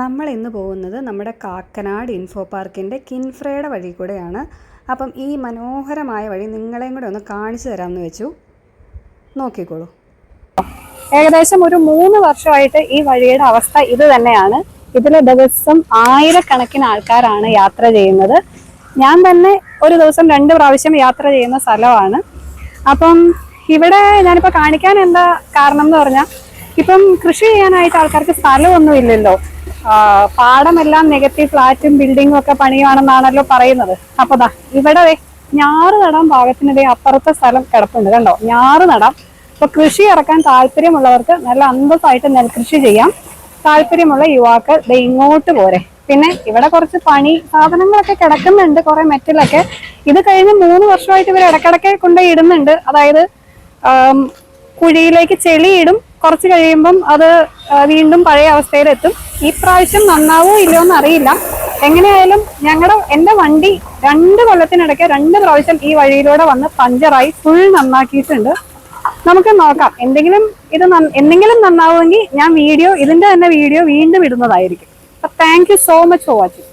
നമ്മൾ ഇന്ന് പോകുന്നത് നമ്മുടെ കാക്കനാട് ഇൻഫോ പാർക്കിന്റെ കിൻഫ്രയുടെ വഴി കൂടെയാണ്. അപ്പം ഈ മനോഹരമായ വഴി നിങ്ങളെയും കൂടെ ഒന്ന് കാണിച്ചു തരാമെന്ന് വെച്ചു. നോക്കിക്കോളൂ. ഏകദേശം ഒരു മൂന്ന് വർഷമായിട്ട് ഈ വഴിയുടെ അവസ്ഥ ഇത് തന്നെയാണ്. ഇതിൽ ദിവസം ആയിരക്കണക്കിന് ആൾക്കാരാണ് യാത്ര ചെയ്യുന്നത്. ഞാൻ തന്നെ ഒരു ദിവസം രണ്ട് പ്രാവശ്യം യാത്ര ചെയ്യുന്ന സ്ഥലമാണ്. അപ്പം ഇവിടെ ഞാനിപ്പോൾ കാണിക്കാൻ എന്താ കാരണം എന്ന് പറഞ്ഞാൽ ഇപ്പം കൃഷി ചെയ്യാനായിട്ട് ആൾക്കാർക്ക് സ്ഥലമൊന്നും ഇല്ലല്ലോ. പാടമെല്ലാം നെഗറ്റീവ് ഫ്ലാറ്റും ബിൽഡിങ്ങും ഒക്കെ പണിയുവാണെന്നാണല്ലോ പറയുന്നത്. അപ്പൊ ദാ ഇവിടെ ഞാറ് നടാൻ പാകത്തിനിടെ അപ്പുറത്തെ സ്ഥലം കിടപ്പുണ്ട്. കണ്ടോ? ഞാറ് നടാം. അപ്പൊ കൃഷി ഇറക്കാൻ താല്പര്യമുള്ളവർക്ക് നല്ല അന്തസ്സായിട്ട് നെൽകൃഷി ചെയ്യാം. താല്പര്യമുള്ള യുവാക്കൾ ഇങ്ങോട്ട് പോരെ. പിന്നെ ഇവിടെ കുറച്ച് പണി സാധനങ്ങളൊക്കെ കിടക്കുന്നുണ്ട് കുറെ മെറ്റലൊക്കെ. ഇത് കഴിഞ്ഞ് മൂന്ന് വർഷമായിട്ട് ഇവർ ഇടക്കിടക്ക് കൊണ്ടുപോയി ഇടുന്നുണ്ട്. അതായത് കുഴിയിലേക്ക് ചെളിയിടും കുറച്ച് കഴിയുമ്പം അത് വീണ്ടും പഴയ അവസ്ഥയിലെത്തും. ഈ പ്രാവശ്യം നന്നാവോ ഇല്ലയോ എന്ന് അറിയില്ല എങ്ങനെയായാലും ഞങ്ങളുടെ എന്റെ വണ്ടി രണ്ട് കൊല്ലത്തിനിടയ്ക്ക് രണ്ട് പ്രാവശ്യം ഈ വഴിയിലൂടെ വന്ന് പഞ്ചറായി ഫുൾ നന്നാക്കിയിട്ടുണ്ട്. നമുക്ക് നോക്കാം എന്തെങ്കിലും ഇത് എന്തെങ്കിലും നന്നാവുമെങ്കിൽ ഞാൻ വീഡിയോ ഇതിന്റെ തന്നെ വീഡിയോ വീണ്ടും ഇടുന്നതായിരിക്കും. Thank you so much for watching